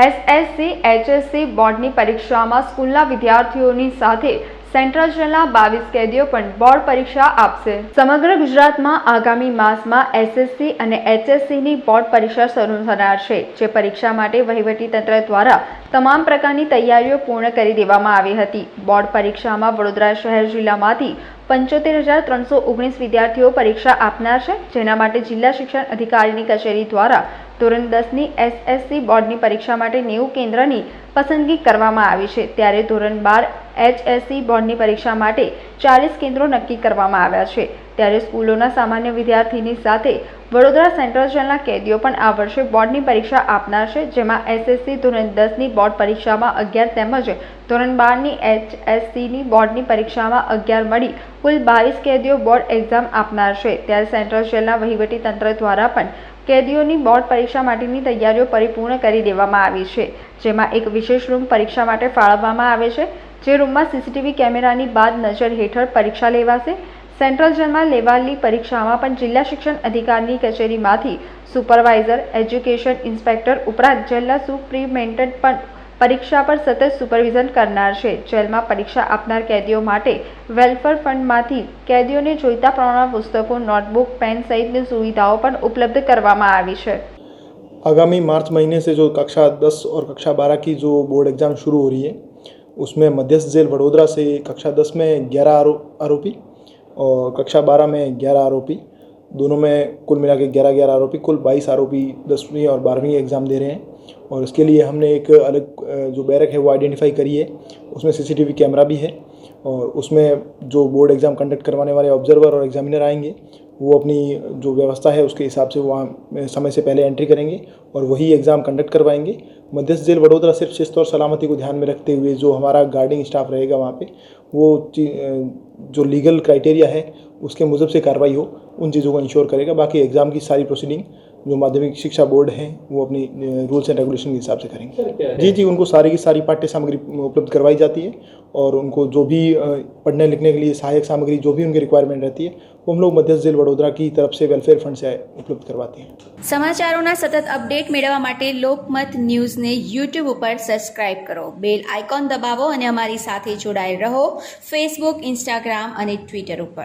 SSC, HSC બોર્ડની પરીક્ષામાં સ્કૂલના વિદ્યાર્થીઓની સાથે સેન્ટ્રલ જેલના બાવીસ કેદીઓ પણ બોર્ડ પરીક્ષા આપશે. સમગ્ર ગુજરાતમાં આગામી માસમાં એસએસસી અને એચએસસીની બોર્ડ પરીક્ષા શરૂ થનાર છે, જે પરીક્ષા માટે વહીવટી તંત્ર દ્વારા તમામ પ્રકારની તૈયારીઓ પૂર્ણ કરી દેવામાં આવી હતી. બોર્ડ પરીક્ષામાં વડોદરા શહેર જિલ્લામાંથી પંચોતેર હજાર ત્રણસો ઓગણીસ વિદ્યાર્થીઓ પરીક્ષા આપનાર છે, જેના માટે જિલ્લા શિક્ષણ અધિકારીની કચેરી દ્વારા ધોરણ દસની એસએસસી બોર્ડની પરીક્ષા માટે નેવું કેન્દ્રની પસંદગી કરવામાં આવી છે. ત્યારે ધોરણ બાર એચએસસી બોર્ડની પરીક્ષા માટે ચાલીસ કેન્દ્રો નક્કી કરવામાં આવ્યા છે. ત્યારે સ્કૂલોના સામાન્ય વિદ્યાર્થીની સાથે વડોદરા સેન્ટ્રલ જેલના કેદીઓ પણ આ વર્ષે બોર્ડની પરીક્ષા આપનાર છે, જેમાં એસએસસી ધોરણ દસની બોર્ડ પરીક્ષામાં અગિયાર તેમજ ધોરણ બારની એચએસસીની બોર્ડની પરીક્ષામાં અગિયાર મળી કુલ બાવીસ કેદીઓ બોર્ડ એક્ઝામ આપનાર છે. ત્યારે સેન્ટ્રલ જેલના વહીવટી તંત્ર દ્વારા પણ કેદીઓની બોર્ડ પરીક્ષા માટેની તૈયારીઓ પરિપૂર્ણ કરી દેવામાં આવી છે, જેમાં એક વિશેષ રૂમ પરીક્ષા માટે ફાળવવામાં આવે છે, જે રૂમમાં સીસીટીવી કેમેરાની બાદ નજર હેઠળ પરીક્ષા લેવાશે. સેન્ટ્રલ જેલમાં લેવાયેલી પરીક્ષામાં પણ જિલ્લા શિક્ષણ અધિકારીની કચેરીમાંથી સુપરવાઇઝર એજ્યુકેશન ઇન્સ્પેક્ટર ઉપરાંત જેલના સુપ્રિમેન્ટન્ટ પણ પરીક્ષા પર સતત સુપરવિઝન કરનાર છે જેલમાં પરીક્ષા આપનાર કેદીઓ માટે વેલફેર ફંડમાંથી કેદીઓને જોઈતા પ્રમાણમાં પુસ્તકો નોટબુક પેન સહિતની સુવિધાઓ પણ ઉપલબ્ધ કરવામાં આવી છે आगामी मार्च महीने से जो कक्षा 10 और कक्षा 12 की जो बोर्ड एग्ज़ाम शुरू हो रही है उसमें मध्यस्थ जेल वडोदरा से कक्षा 10 में 11 आरो, आरोपी और कक्षा 12 में 11 आरोपी, दोनों में कुल मिला के ग्यारह ग्यारह आरोपी, कुल बाईस आरोपी दसवीं और बारहवीं एग्ज़ाम दे रहे हैं। और इसके लिए हमने एक अलग जो बैरक है वो आइडेंटिफाई करी है। उसमें सीसीटीवी कैमरा भी है और उसमें जो बोर्ड एग्ज़ाम कंडक्ट करवाने वाले ऑब्जर्वर और एग्जामिनर आएँगे, वो अपनी जो व्यवस्था है उसके हिसाब से वहाँ समय से पहले एंट्री करेंगे और वही एग्ज़ाम कंडक्ट करवाएँगे। मध्यस्थ जेल वडोदरा सिर्फ़ शिस्त और सलामती को ध्यान में रखते हुए जो हमारा गार्डिंग स्टाफ रहेगा वहाँ पे वो ची- अ, जो लीगल क्राइटेरिया है उसके मुजब से कार्रवाई हो उन चीज़ों को इंश्योर करेगा बाकी एग्ज़ाम की सारी प्रोसीडिंग जो माध्यमिक शिक्षा बोर्ड है वो अपनी रूल्स एंड रेगुलेशन के हिसाब से करेंगे जी जी उनको सारी की सारी पाठ्य सामग्री उपलब्ध करवाई जाती है और उनको जो भी अ, पढ़ने लिखने के लिए सहायक सामग्री जो भी उनकी रिक्वायरमेंट रहती है वो हम लोग मध्यस्थ जेल वडोदरा की तरफ से वेलफेयर फंड से उपलब्ध करवाते हैं સમાચારોના સતત અપડેટ મેળવવા માટે લોકમત ન્યૂઝને યુટ્યુબ ઉપર સબસ્ક્રાઇબ કરો બેલ આઇકોન દબાવો અને અમારી સાથે જોડાયેલ રહો ફેસબુક ઇન્સ્ટાગ્રામ અને ટ્વિટર ઉપર